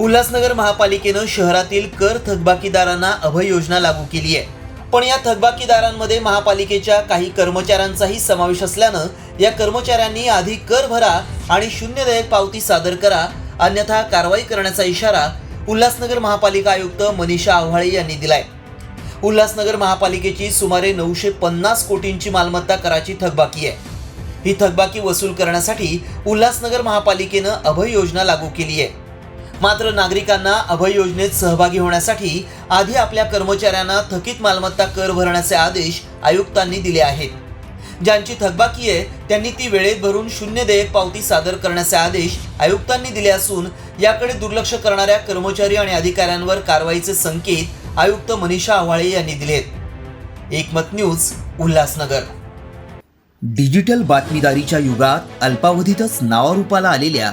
उल्हासनगर महापालिकेनं शहरातील कर थकबाकीदारांना अभय योजना लागू केली आहे. पण या थकबाकीदारांमध्ये महापालिकेच्या काही कर्मचाऱ्यांचाही समावेश असल्यानं या कर्मचाऱ्यांनी आधी कर भरा आणि शून्य देयक पावती सादर करा अन्यथा कारवाई करण्याचा इशारा उल्हासनगर महापालिका आयुक्त मनीषा आव्हाळे यांनी दिलाय. उल्हासनगर महापालिकेची सुमारे नऊशे पन्नास कोटींची मालमत्ता कराची थकबाकी आहे. ही थकबाकी वसूल करण्यासाठी उल्हासनगर महापालिकेनं अभय योजना लागू केली आहे. मात्र नागरिकांना अभय योजनेत सहभागी होण्यासाठी आधी आपल्या कर्मचाऱ्यांना थकीत मालमत्ता कर भरण्याचे आदेश आयुक्तांनी दिले आहेत. ज्यांची थकबाकी आहे त्यांनी ती वेळेत भरून शून्य देयक पावती सादर करण्याचे आदेश आयुक्तांनी दिले असून याकडे दुर्लक्ष करणाऱ्या कर्मचारी आणि अधिकाऱ्यांवर कारवाईचे संकेत आयुक्त मनीषा आव्हाळे यांनी दिलेत. एकमत न्यूज उल्हासनगर. डिजिटल बातमीदारीच्या युगात अल्पावधीतच नावारूपाला आलेल्या